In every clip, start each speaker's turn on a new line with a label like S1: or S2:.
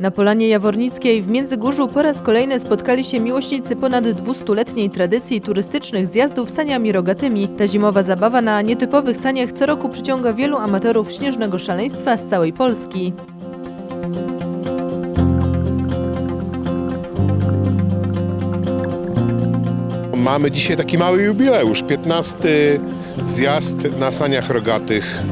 S1: Na Polanie Jawornickiej w Międzygórzu po raz kolejny spotkali się miłośnicy ponad 200-letniej tradycji turystycznych zjazdów saniami rogatymi. Ta zimowa zabawa na nietypowych saniach co roku przyciąga wielu amatorów śnieżnego szaleństwa z całej Polski.
S2: Mamy dzisiaj taki mały jubileusz, 15 zjazd na saniach rogatych.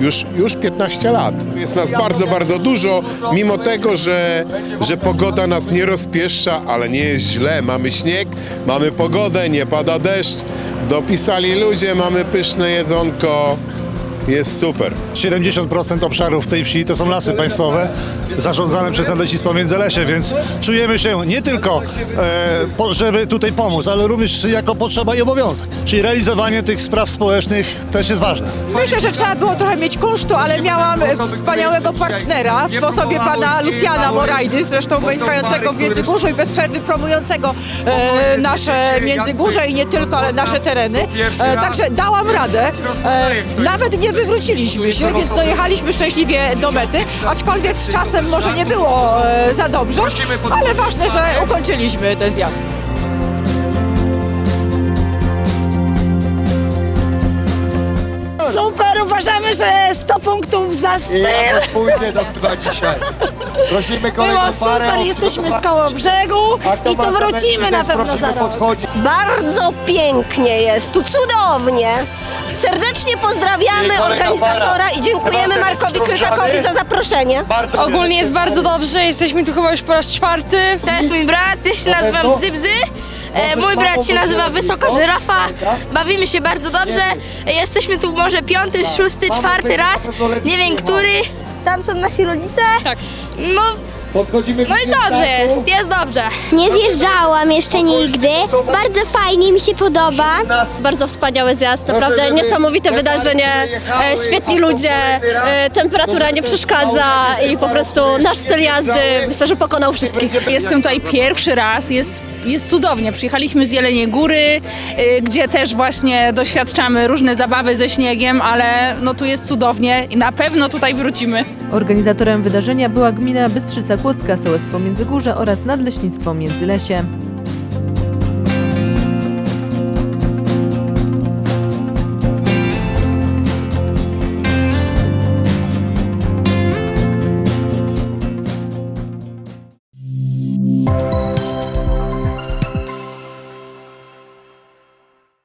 S2: Już, już 15 lat. Jest nas bardzo, bardzo dużo, mimo tego, że, że pogoda nas nie rozpieszcza, ale nie jest źle. Mamy śnieg, mamy pogodę, nie pada deszcz, dopisali ludzie, mamy pyszne jedzonko. Jest super.
S3: 70% obszarów tej wsi to są lasy państwowe zarządzane przez Nadleśnictwo Międzylesie, więc czujemy się nie tylko, e, po, żeby tutaj pomóc, ale również jako potrzeba i obowiązek. Czyli realizowanie tych spraw społecznych też jest ważne.
S4: Myślę, że trzeba było trochę mieć kunsztu, ale miałam wspaniałego partnera w osobie pana Lucjana Morajdy, zresztą mieszkającego w Międzygórzu i bez przerwy promującego e, nasze Międzygórze i nie tylko, ale nasze tereny. E, także dałam radę. E, nawet nie wywróciliśmy się, więc dojechaliśmy szczęśliwie do mety, aczkolwiek z czasem może nie było e, za dobrze, ale ważne, że ukończyliśmy ten zjazd.
S5: Super, uważamy, że 100 punktów za styl.
S6: pójdzie do piwa dzisiaj. Prosimy kolejną
S5: Było
S6: parę.
S5: super, jesteśmy z koło brzegu i to wrócimy na pewno za rok.
S6: Podchodzi.
S7: Bardzo pięknie jest tu, cudownie. Serdecznie pozdrawiamy organizatora i dziękujemy Markowi Krytakowi za zaproszenie.
S6: Bardzo
S8: Ogólnie jest bardzo dobrze, jesteśmy tu chyba już po raz czwarty.
S9: To jest mój brat, ja się nazywam Bzybzy. E, Mój brat się nazywa Wysoka Żyrafa. Bawimy się bardzo dobrze. E, Jesteśmy tu może piąty, szósty, czwarty raz. Nie wiem który. Tam są nasi rodzice.
S8: Tak.
S9: No,
S6: Podchodzimy
S9: no i dobrze jest, jest dobrze.
S10: Nie zjeżdżałam jeszcze nigdy. Bardzo fajnie mi się podoba.
S7: Bardzo wspaniały zjazd, naprawdę niesamowite wydarzenie, e, świetni ludzie, e, temperatura nie przeszkadza i po prostu nasz styl jazdy myślę, że pokonał wszystkich.
S8: Jestem tutaj pierwszy raz, jest, jest cudownie. Przyjechaliśmy z Jeleniej Góry, y, gdzie też właśnie doświadczamy różne zabawy ze śniegiem, ale no tu jest cudownie i na pewno tutaj wrócimy.
S1: Organizatorem wydarzenia była gmina Bystrzyca Kłodzka, sołectwo Międzygórze oraz Nadleśnictwo Międzylesie.